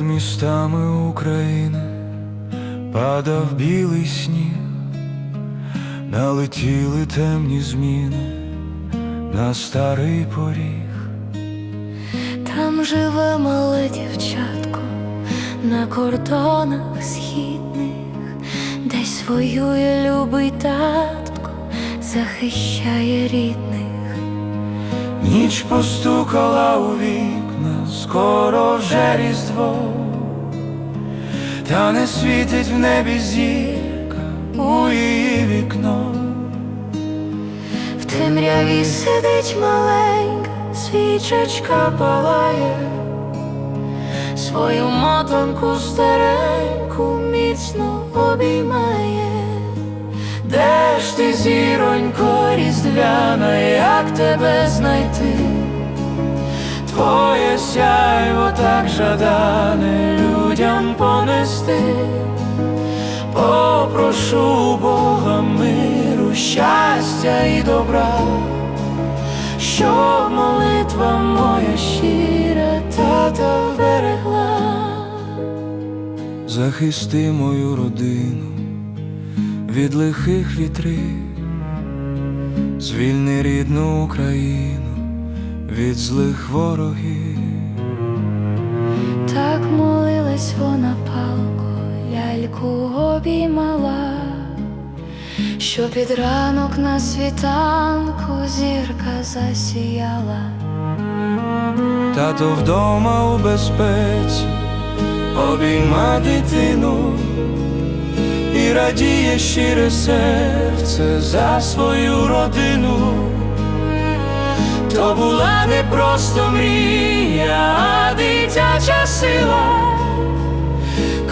містами України падав білий сніг, налетіли темні зміни на старий поріг. Там живе мале дівчатко на кордонах східних, десь воює любий татко, захищає рідних. Ніч постукала у вікна, скоро вже різдво, та не світить в небі зірка у її вікно. В темряві сидить маленька, свічечка палає, свою мотанку стареньку міцно обіймає. Де ж ти, зіронько різдвяна, як тебе знайти? Твоє сяйво так жадане людям понести. Попрошу Бога миру, щастя і добра, щоб молитва моя щира тата вберегла. Захисти мою родину від лихих вітрів, звільни рідну Україну від злих ворогів. Так молилась вона палко, ляльку обіймала, що під ранок на світанку зірка засіяла. Тато вдома у безпеці обійма дитину і радіє щире серце за свою родину. То була не просто мрія, а дитяча сила,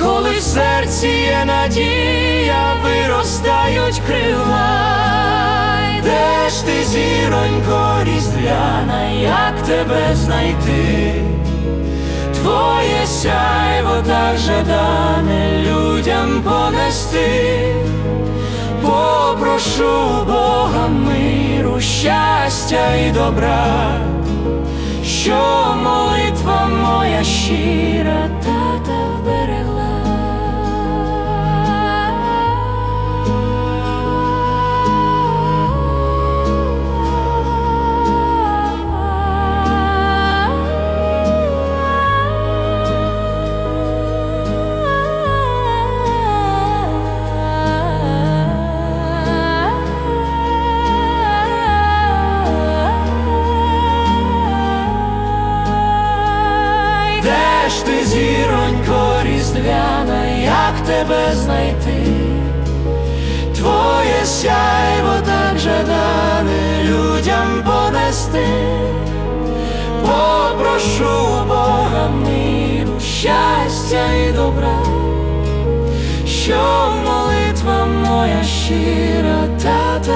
коли в серці є надія, виростають крила. Де ж ти, зіронько різдвяна, як тебе знайти? Твоє сяйво так жадане людям понести. Попрошу Бога миру, щастя і добра, що молитва моя щира ж ти, зіронько різдвяна, як тебе знайти? Твоє сяйво так жадане людям понести. Попрошу Бога миру, щастя і добра, що молитва моя щира та